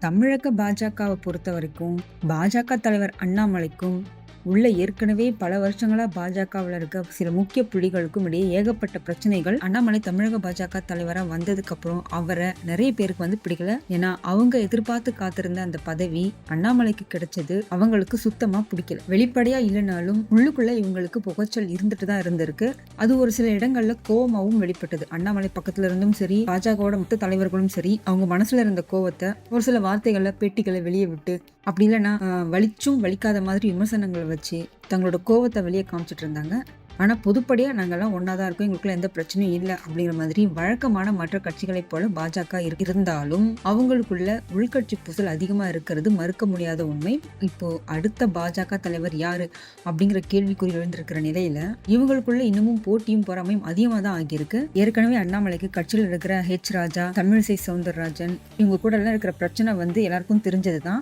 தமிழக பாஜகவை பொறுத்த வரைக்கும் பாஜக தலைவர் அண்ணாமலைக்கும் உள்ள ஏற்கனவே பல வருஷங்களா பாஜகவில் இருக்க சில முக்கிய புள்ளிகளுக்கும் இடையே ஏகப்பட்ட பிரச்சனைகள். அண்ணாமலை தமிழக பாஜக தலைவராக வந்ததுக்கு அப்புறம் அவரை நிறைய பேருக்கு வந்து பிடிக்கல. ஏன்னா அவங்க எதிர்பார்த்து காத்திருந்த அந்த பதவி அண்ணாமலைக்கு கிடைச்சது அவங்களுக்கு சுத்தமா பிடிக்கல. வெளிப்படையா இல்லைனாலும் உள்ளுக்குள்ள இவங்களுக்கு புகைச்சல் இருந்துட்டு தான் இருந்திருக்கு. அது ஒரு சில இடங்கள்ல கோவமாகவும் வெளிப்பட்டது. அண்ணாமலை பக்கத்துல இருந்தும் சரி பாஜகவோட மொத்த தலைவர்களும் சரி அவங்க மனசுல இருந்த கோவத்தை ஒரு சில வார்த்தைகளை பேட்டிகளை வெளியே விட்டு அப்படி இல்லைன்னா வலிச்சும் வலிக்காத மாதிரி விமர்சனங்களை வச்சு தங்களோட கோவத்தை வெளியே காமிச்சிட்டு இருந்தாங்க. ஆனால் பொதுப்படியாக நாங்கள்லாம் ஒன்றா தான் இருக்கோம். எங்களுக்குள்ள எந்த பிரச்சனையும் இல்லை அப்படிங்கிற மாதிரி வழக்கமான மற்ற கட்சிகளைப் போல பாஜக இருந்தாலும் அவங்களுக்குள்ள உள்கட்சி பூசல் அதிகமாக இருக்கிறது மறுக்க முடியாத உண்மை. இப்போ அடுத்த பாஜக தலைவர் யாரு அப்படிங்கிற கேள்விக்குறி எழுந்திருக்கிற நிலையில இவங்களுக்குள்ள இன்னமும் போட்டியும் பொறாமையும் அதிகமாக தான் ஆகியிருக்கு. ஏற்கனவே அண்ணாமலைக்கு கட்சியில் இருக்கிற ஹெச் ராஜா தமிழிசை சவுந்தரராஜன் இவங்க கூட எல்லாம் இருக்கிற பிரச்சனை வந்து எல்லாருக்கும் தெரிஞ்சது தான்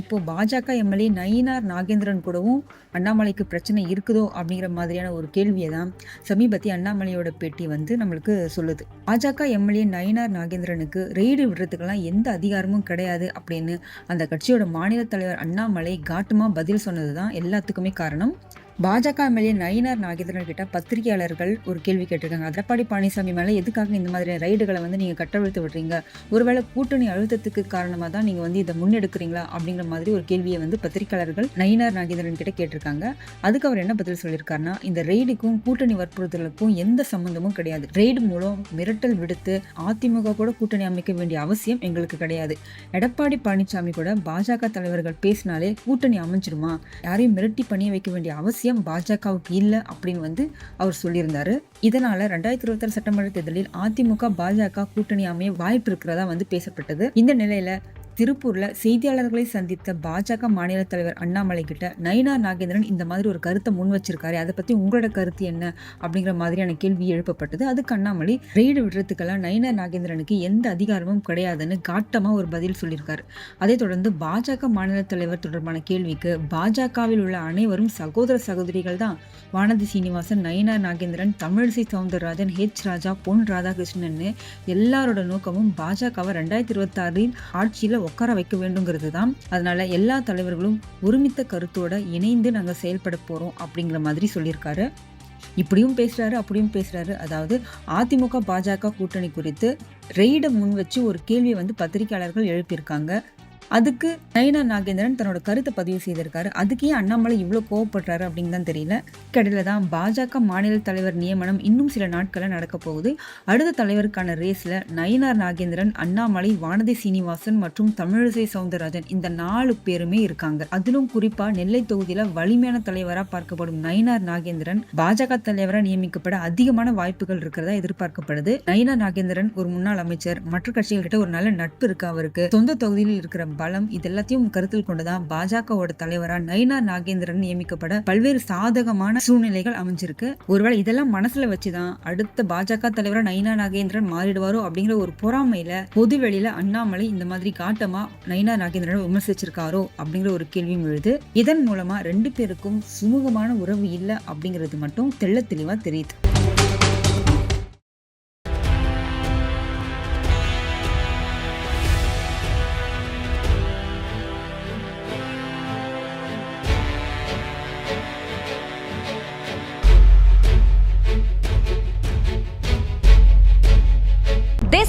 இப்போ பாஜக எம்எல்ஏ நயினார் நாகேந்திரன் கூடவும் அண்ணாமலைக்கு பிரச்சனை இருக்குதோ அப்படிங்கிற மாதிரியான ஒரு கேள்வியை தான் சமீபத்திய அண்ணாமலையோட பேட்டி வந்து நம்மளுக்கு சொல்லுது. பாஜக எம்எல்ஏ நயினார் நாகேந்திரனுக்கு ரெய்டு விடுறதுக்கெல்லாம் எந்த அதிகாரமும் கிடையாது அப்படின்னு அந்த கட்சியோட மாநில தலைவர் அண்ணாமலை காட்டுமா பதில் சொன்னது தான் எல்லாத்துக்குமே காரணம். பாஜக எம்எல்ஏ நயினார் நாகேந்திரன் கிட்ட பத்திரிகையாளர்கள் ஒரு கேள்வி கேட்டிருக்காங்க. எடப்பாடி பழனிசாமி மேலே எதுக்காக இந்த மாதிரி ரைடுகளை வந்து நீங்கள் கட்டவிழ்த்து விடுறீங்க? ஒருவேளை கூட்டணி அழுத்தத்துக்கு காரணமாக தான் நீங்கள் வந்து இதை முன்னெடுக்கிறீங்களா? அப்படிங்கிற மாதிரி ஒரு கேள்வியை வந்து பத்திரிகையாளர்கள் நயினார் நாகேந்திரன் கிட்ட கேட்டிருக்காங்க. அதுக்கு அவர் என்ன பதில் சொல்லியிருக்காருன்னா இந்த ரெய்டுக்கும் கூட்டணி வற்புறுத்தலுக்கும் எந்த சம்மந்தமும் கிடையாது. ரெய்டு மூலம் மிரட்டல் விடுத்து அதிமுக கூட கூட்டணி அமைக்க வேண்டிய அவசியம் எங்களுக்கு கிடையாது. எடப்பாடி பழனிசாமி கூட பாஜக தலைவர்கள் பேசினாலே கூட்டணி அமைஞ்சிருமா? யாரையும் மிரட்டி பணிய வைக்க வேண்டிய அவசியம் பாஜகவுக்கு இல்லை அப்படின்னு வந்து அவர் சொல்லியிருந்தார். இதனால் ரெண்டாயிரத்தி இருபத்தாறு சட்டமன்ற தேர்தலில் அதிமுக பாஜக கூட்டணி அமைய வாய்ப்பு இருக்கிறதா வந்து பேசப்பட்டது. இந்த நிலையில் திருப்பூரில் செய்தியாளர்களை சந்தித்த பாஜக மாநில தலைவர் அண்ணாமலை கிட்ட நயினா நாகேந்திரன் இந்த மாதிரி ஒரு கருத்தை முன் வச்சிருக்காரு. அதை பற்றி உங்களோட கருத்து என்ன? அப்படிங்கிற மாதிரியான கேள்வி எழுப்பப்பட்டது. அதுக்கு அண்ணாமலை ரெய்டு விடுறதுக்கெல்லாம் நயினா நாகேந்திரனுக்கு எந்த அதிகாரமும் கிடையாதுன்னு காட்டமாக ஒரு பதில் சொல்லியிருக்காரு. அதைத் தொடர்ந்து பாஜக மாநில தலைவர் தொடர்பான கேள்விக்கு பாஜகவில் உள்ள அனைவரும் சகோதர சகோதரிகள் தான். வானதி சீனிவாசன் நயினார் நாகேந்திரன் தமிழிசை சவுந்தரராஜன் ஹெச் ராஜா பொன் ராதாகிருஷ்ணன் எல்லாரோட நோக்கமும் பாஜகவை ரெண்டாயிரத்தி இருபத்தாறில் ஆட்சியில் உட்கார வைக்க வேண்டுங்கிறது தான். அதனால எல்லா தலைவர்களும் ஒருமித்த கருத்தோட இணைந்து நாங்கள் செயல்பட போகிறோம் அப்படிங்கிற மாதிரி சொல்லியிருக்காரு. இப்படியும் பேசுறாரு அப்படியும் பேசுறாரு. அதாவது அதிமுக பாஜக கூட்டணி குறித்து ரெய்டை முன் வச்சு ஒரு கேள்வியை வந்து பத்திரிகையாளர்கள் எழுப்பியிருக்காங்க. அதுக்கு நயனா நாகேந்திரன் தன்னோட கருத்தை பதிவு செய்திருக்காரு. அதுக்கு ஏன் அண்ணாமலை இவ்வளோ கோவப்படுறாரு அப்படின்னு தான் தெரியல. கடையில் தான் பாஜக மாநில தலைவர் நியமனம் இன்னும் சில நாட்களில் நடக்க போகுது. அடுத்த தலைவருக்கான ரேஸில் நயினார் நாகேந்திரன் அண்ணாமலை வானதி சீனிவாசன் மற்றும் தமிழிசை சவுந்தரராஜன் இந்த நாலு பேருமே இருக்காங்க. அதிலும் குறிப்பாக நெல்லை தொகுதியில் வலிமையான தலைவராக பார்க்கப்படும் நயினார் நாகேந்திரன் பாஜக தலைவராக நியமிக்கப்பட அதிகமான வாய்ப்புகள் இருக்கிறதா எதிர்பார்க்கப்படுது. நயினார் நாகேந்திரன் ஒரு முன்னாள் அமைச்சர். மற்ற கட்சிகள்கிட்ட ஒரு நல்ல நட்பு இருக்கு அவருக்கு. சொந்த தொகுதியில் இருக்கிற பலம் இது எல்லாத்தையும் கருத்தில் கொண்டுதான் பாஜகவோட தலைவரா நயினா நாகேந்திரன் நியமிக்கப்பட பல்வேறு சாதகமான சூழ்நிலைகள் அமைஞ்சிருக்கு. ஒருவேளை இதெல்லாம் மனசுல வச்சுதான் அடுத்த பாஜக தலைவரா நயினா நாகேந்திரன் மாறிடுவாரோ அப்படிங்கிற ஒரு பொறாமையில பொது வெளியில அண்ணாமலை இந்த மாதிரி காட்டமா நயினா நாகேந்திரன் விமர்சிச்சிருக்காரோ அப்படிங்கிற ஒரு கேள்வியும் எழுது. இதன் மூலமா ரெண்டு பேருக்கும் சுமூகமான உறவு இல்லை அப்படிங்கிறது மட்டும் தெள்ள தெளிவா தெரியுது.